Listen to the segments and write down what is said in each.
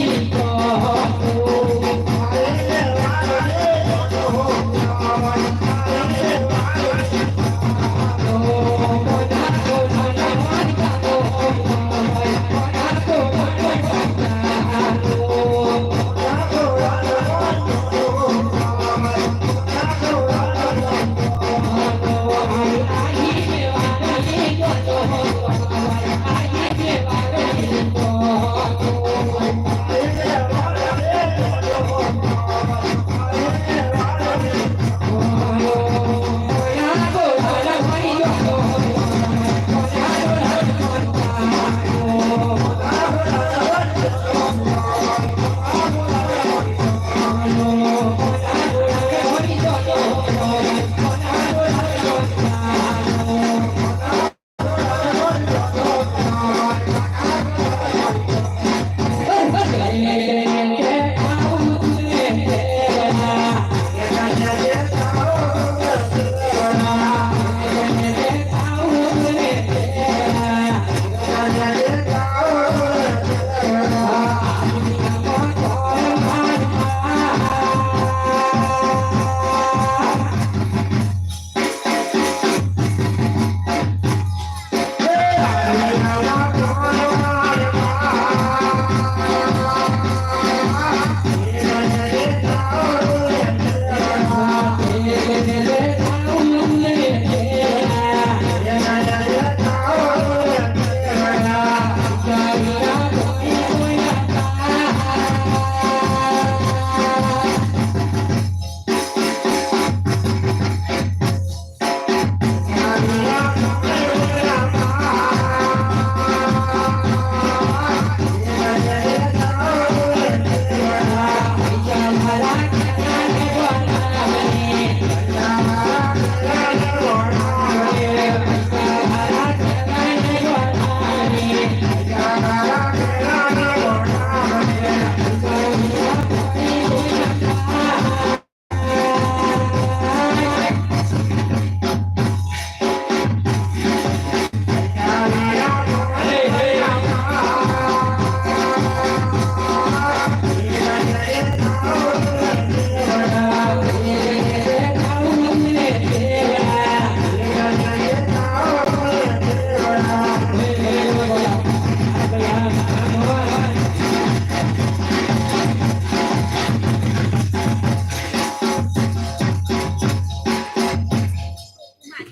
Oh,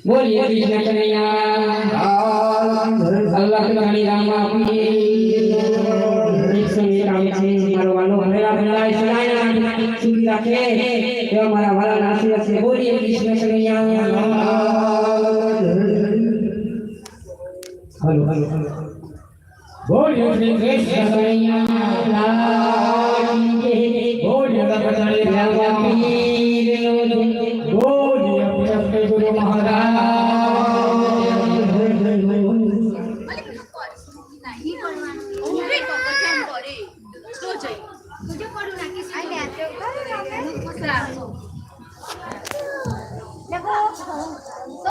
બોલીએ કૃષ્ણ કનૈયા. અલ્લાહ કહાની મારા વાલા નાસી હશે બોલીએ કૃષ્ણ કૃષ્ણ চাই। হ্যাঁ। দেখো